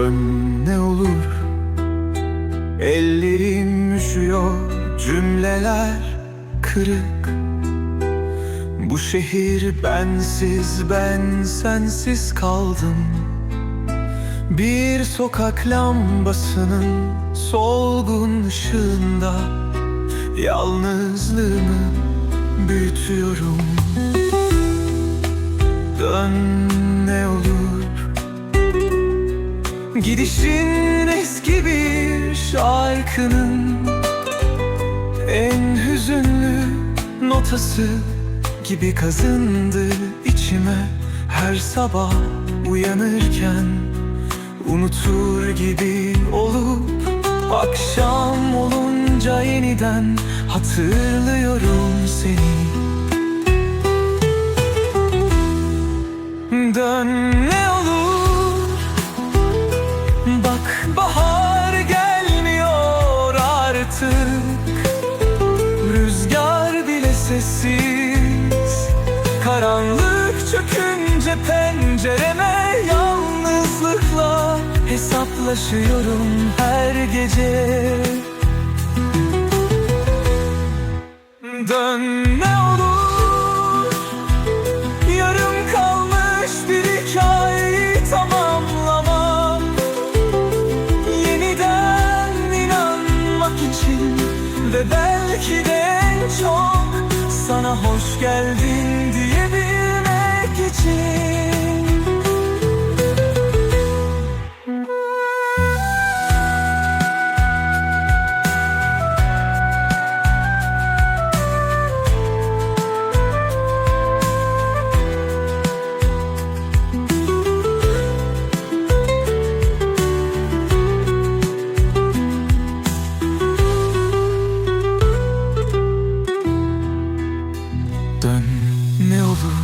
Dön ne olur. Ellerim üşüyor Cümleler kırık. Bu şehir bensiz Ben sensiz kaldım. Bir sokak lambasının Solgun ışığında Yalnızlığımı büyütüyorum. Dön ne olur. Gidişin eski bir şarkının En hüzünlü notası gibi kazındı içime. Her sabah uyanırken unutur gibi olup Akşam olunca yeniden hatırlıyorum seni. Dön Sessiz. Karanlık çökünce pencereme Yalnızlıkla hesaplaşıyorum her gece. Dön ne olur. Yarım kalmış bir hikayeyi tamamlamak. Yeniden inanmak için Ve belki de en çok Sana hoş geldin diyebilmek için ne olur.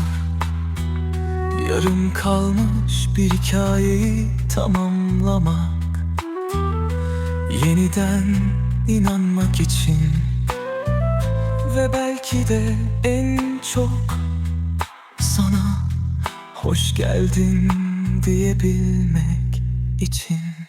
Yarım kalmış bir hikayeyi tamamlamak. Yeniden inanmak için. Ve belki de en çok Sana hoş geldin diyebilmek için